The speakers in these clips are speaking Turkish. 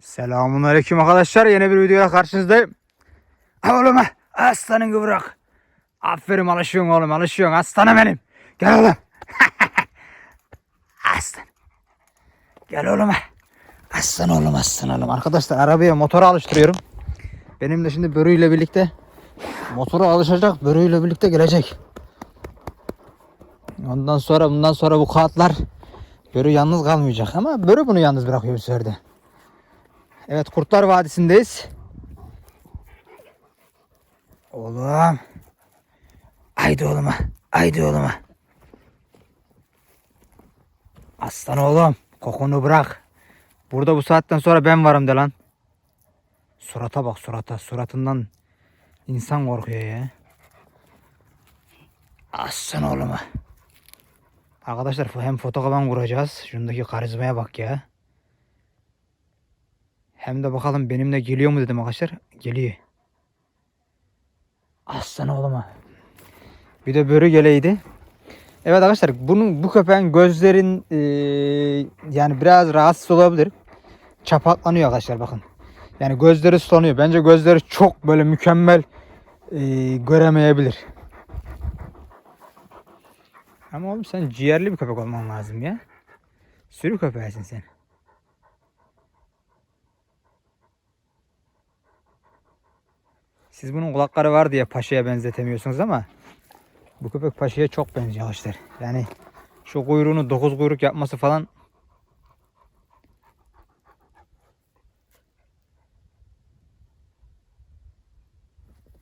Selamun aleyküm arkadaşlar. Yeni bir videoya karşınızdayım. Oğlum. Aslanın kıvrak. Aferin alışıyorsun oğlum alışıyorsun. Aslanım benim. Gel oğlum. Aslan. Gel oğlum. Aslan oğlum aslan oğlum. Arkadaşlar arabaya motora alıştırıyorum. Benim de şimdi börüyle birlikte motora alışacak. Börüyle birlikte gelecek. Ondan sonra bundan sonra bu kağıtlar Börü yalnız kalmayacak ama Börü bunu yalnız bırakıyor bu sefer de. Evet Kurtlar Vadisi'ndeyiz. Oğlum. Haydi oğluma. Haydi oğluma. Aslan oğlum. Kokunu bırak. Burada bu saatten sonra ben varım de lan. Surata bak surata. Suratından insan korkuyor ya. Aslan oğluma. Arkadaşlar hem fotokopan kuracağız. Şundaki karizmaya bak ya. Hem de bakalım benimle geliyor mu dedim arkadaşlar. Geliyor. Aslan oğluma. Bir de börü geleydi. Evet arkadaşlar bunun bu köpeğin gözlerin eee, yani biraz rahatsız olabilir. Çapaklanıyor arkadaşlar bakın. Yani gözleri sulanıyor. Bence gözleri çok böyle mükemmel eee, göremeyebilir. Ama oğlum sen ciğerli bir köpek olman lazım ya. Sürü köpeğisin sen. Siz bunun kulakları var diye paşaya benzetemiyorsunuz ama bu köpek paşaya çok benziyor arkadaşlar. Yani şu kuyruğunu dokuz kuyruk yapması falan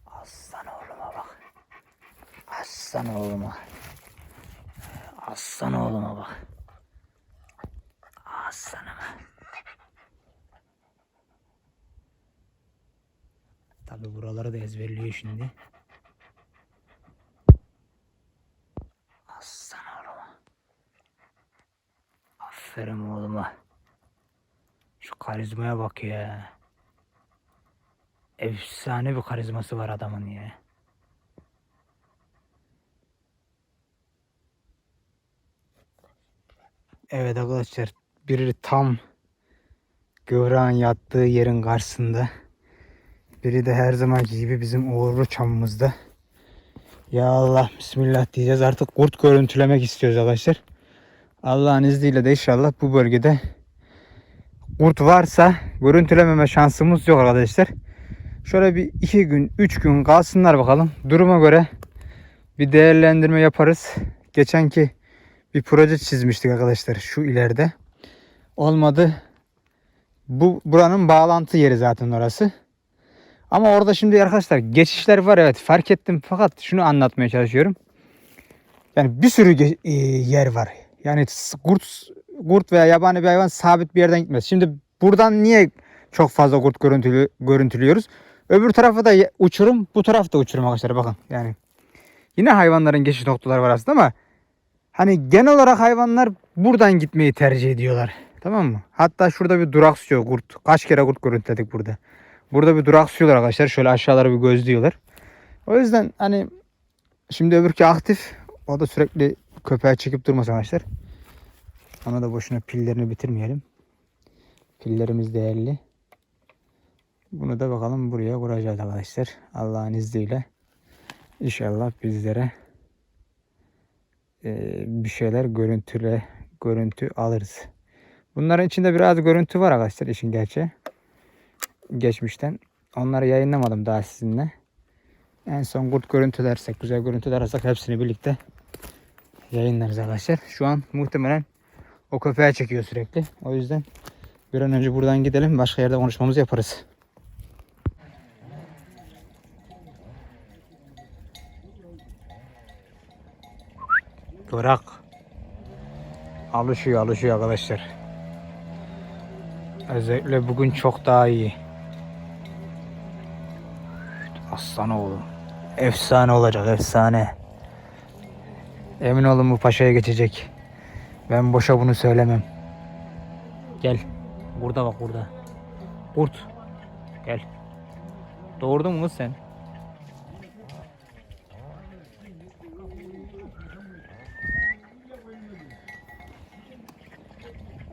Aslan oğluma bak. Aslan oğluma. Aslan oğluma bak. Aslanıma. Tabi buraları da ezberliyor şimdi. Aslan oğluma. Aferin oğluma. Şu karizmaya bak ya. Efsane bir karizması var adamın ya. Evet arkadaşlar biri tam Gıvrağın yattığı yerin karşısında. Biri de her zamanki gibi bizim uğurlu çamımızda. Ya Allah Bismillah diyeceğiz. Artık kurt görüntülemek istiyoruz arkadaşlar. Allah'ın izniyle de inşallah bu bölgede kurt varsa görüntülememe şansımız yok arkadaşlar. Şöyle bir iki gün, üç gün kalsınlar bakalım. Duruma göre bir değerlendirme yaparız. Geçenki bir proje çizmiştik arkadaşlar şu ileride. Olmadı. Bu buranın bağlantı yeri zaten orası. Ama orada şimdi arkadaşlar geçişler var evet fark ettim fakat şunu anlatmaya çalışıyorum. Yani bir sürü e, yer var. Yani kurt kurt veya yabani bir hayvan sabit bir yerden gitmez. Şimdi buradan niye çok fazla kurt görüntülü, görüntülüyoruz? Öbür tarafa da uçurum, bu tarafta uçurum arkadaşlar bakın. Yani yine hayvanların geçiş noktaları var aslında ama hani genel olarak hayvanlar buradan gitmeyi tercih ediyorlar. Tamam mı? Hatta şurada bir duraksıyor kurt. Kaç kere kurt görüntüledik burada. Burada bir duraksıyorlar arkadaşlar. Şöyle aşağılara bir gözlüyorlar. O yüzden hani şimdi öbürkü aktif. O da sürekli köpeğe çekip durmaz arkadaşlar. Ona da boşuna pillerini bitirmeyelim. Pillerimiz değerli. Bunu da bakalım buraya kuracağız arkadaşlar. Allah'ın izniyle. İnşallah bizlere eee, bir şeyler görüntüle görüntü alırız. Bunların içinde biraz görüntü var arkadaşlar işin gerçeği. Geçmişten. Onları yayınlamadım daha sizinle. En son kurt görüntülersek, güzel görüntüler alırsak hepsini birlikte yayınlarız arkadaşlar. Şu an muhtemelen o köpeğe çekiyor sürekli. O yüzden bir an önce buradan gidelim. Başka yerde konuşmamızı yaparız. Bırak. Alışıyor alışıyor arkadaşlar. Özellikle bugün çok daha iyi. Aslan oğlum. Efsane olacak efsane. Emin olun bu paşaya geçecek. Ben boşa bunu söylemem. Gel. Burada bak burada. Kurt. Gel. Doğurdun mu kız sen?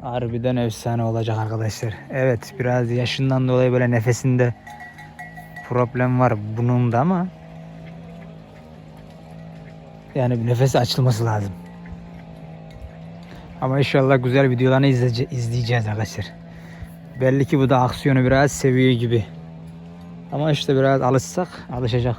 Harbiden efsane olacak arkadaşlar. Evet biraz yaşından dolayı böyle nefesinde problem var bunun da ama yani bir nefesi açılması lazım. Ama inşallah güzel videolarını izleyece- izleyeceğiz arkadaşlar. Belli ki bu da aksiyonu biraz seviyor gibi. Ama işte biraz alışsak alışacak.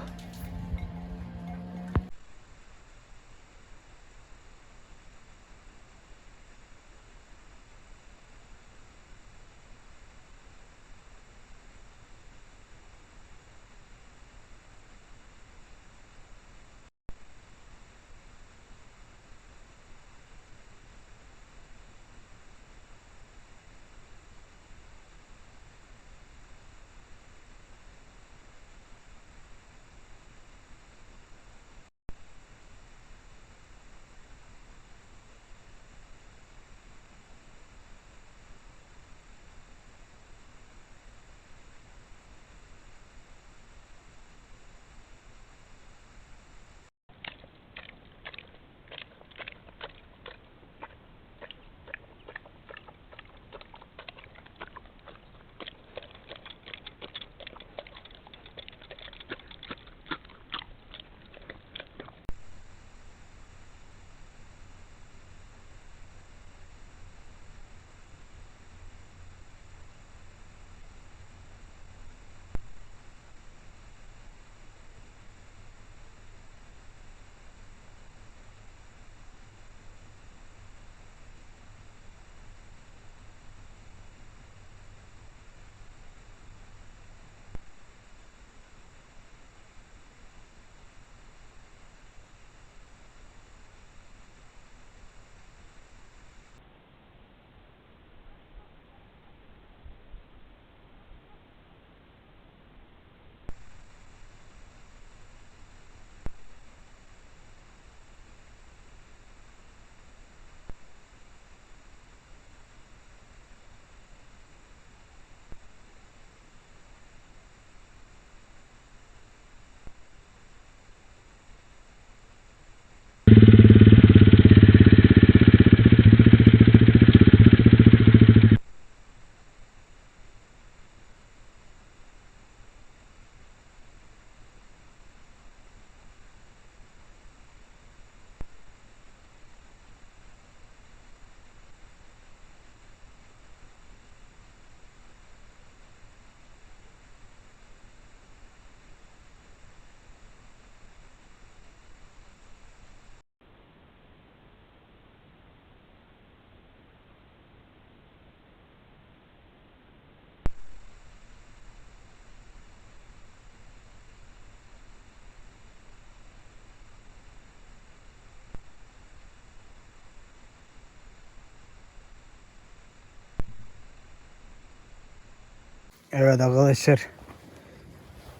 Evet arkadaşlar.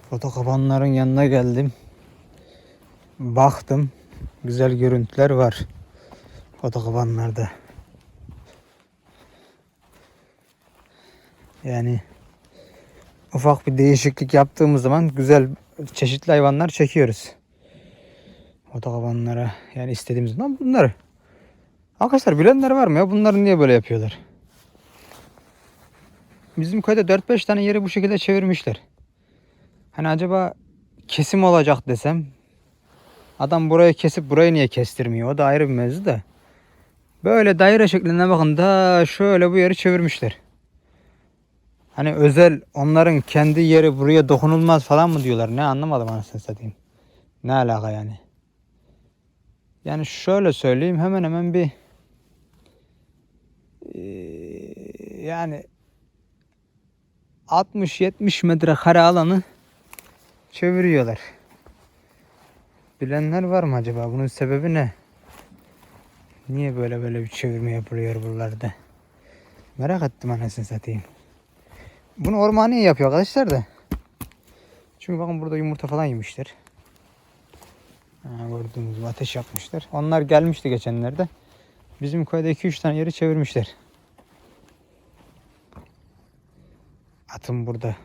Foto yanına geldim. Baktım. Güzel görüntüler var. Foto. Yani ufak bir değişiklik yaptığımız zaman güzel çeşitli hayvanlar çekiyoruz. Foto yani istediğimiz zaman bunları. Arkadaşlar bilenler var mı ya? Bunları niye böyle yapıyorlar? Bizim köyde 4-5 tane yeri bu şekilde çevirmişler. Hani acaba kesim olacak desem adam burayı kesip burayı niye kestirmiyor? O da ayrı bir mevzu da. Böyle daire şeklinde bakın da şöyle bu yeri çevirmişler. Hani özel onların kendi yeri buraya dokunulmaz falan mı diyorlar? Ne anlamadım anasını satayım. Ne alaka yani? Yani şöyle söyleyeyim hemen hemen bir yani 60-70 metrekare alanı çeviriyorlar. Bilenler var mı acaba? Bunun sebebi ne? Niye böyle böyle bir çevirme yapılıyor buralarda? Merak ettim anasını satayım. Bunu ormaniye yapıyor arkadaşlar da. Çünkü bakın burada yumurta falan yemişler. Ha, gördüğünüz gibi ateş yapmışlar. Onlar gelmişti geçenlerde. Bizim köyde 2-3 tane yeri çevirmişler. Atım burada.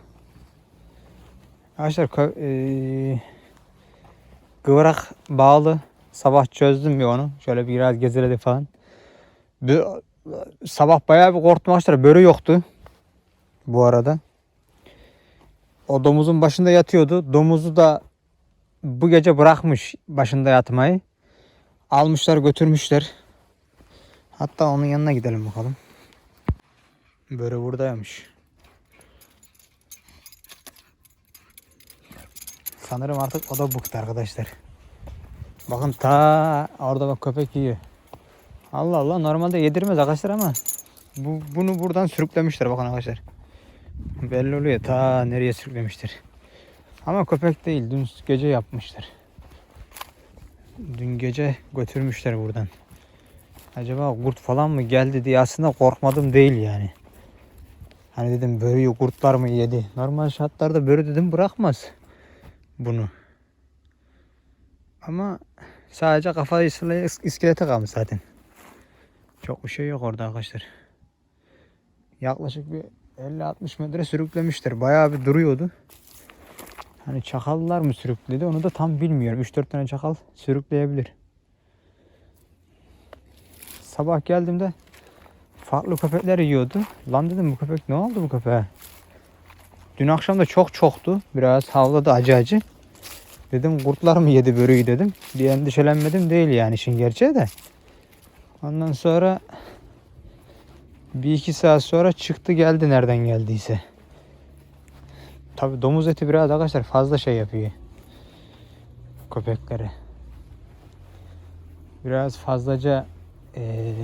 Arkadaşlar eee, kıvrak bağlı. Sabah çözdüm bir onu. Şöyle biraz geziledik falan. Bir sabah bayağı bir korktum arkadaşlar. Börü yoktu. Bu arada. O domuzun başında yatıyordu. Domuzu da bu gece bırakmış başında yatmayı. Almışlar götürmüşler. Hatta onun yanına gidelim bakalım. Börü buradaymış. Sanırım artık o da bıktı arkadaşlar. Bakın ta orada bak köpek yiyor. Allah Allah normalde yedirmez arkadaşlar ama bu, bunu buradan sürüklemişler bakın arkadaşlar. Belli oluyor ta nereye sürüklemiştir. Ama köpek değil dün gece yapmışlar. Dün gece götürmüşler buradan. Acaba kurt falan mı geldi diye aslında korkmadım değil yani. Hani dedim börüyü kurtlar mı yedi. Normal şartlarda börü dedim bırakmaz bunu. Ama sadece kafayı is- iskelete kalmış zaten. Çok bir şey yok orada arkadaşlar. Yaklaşık bir 50-60 metre sürüklemiştir. Bayağı bir duruyordu. Hani çakallar mı sürükledi onu da tam bilmiyorum. 3-4 tane çakal sürükleyebilir. Sabah geldiğimde farklı köpekler yiyordu. Lan dedim bu köpek ne oldu bu köpeğe? Dün akşam da çok çoktu. Biraz havladı acı acı. Dedim kurtlar mı yedi börüyü dedim. Bir endişelenmedim değil yani işin gerçeği de. Ondan sonra bir iki saat sonra çıktı geldi nereden geldiyse. Tabi domuz eti biraz arkadaşlar fazla şey yapıyor. Köpeklere. Biraz fazlaca eee,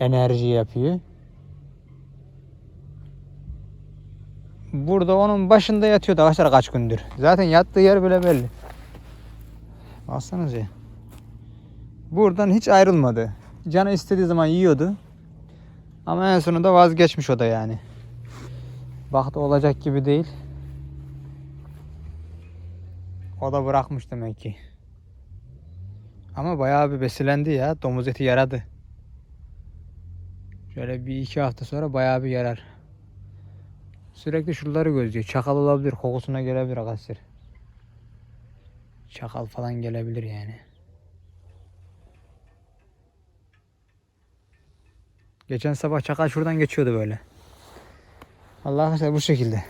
enerji yapıyor. Burada onun başında yatıyordu arkadaşlar kaç gündür. Zaten yattığı yer bile belli. Baksanıza. Buradan hiç ayrılmadı. Canı istediği zaman yiyordu. Ama en sonunda vazgeçmiş o da yani. Baktı olacak gibi değil. O da bırakmış demek ki. Ama bayağı bir besilendi ya. Domuz eti yaradı. Şöyle bir iki hafta sonra bayağı bir yarar. Sürekli şuraları gözlüyor. Çakal olabilir. Kokusuna gelebilir arkadaşlar. Çakal falan gelebilir yani. Geçen sabah çakal şuradan geçiyordu böyle. Allah arkadaşlar bu şekilde.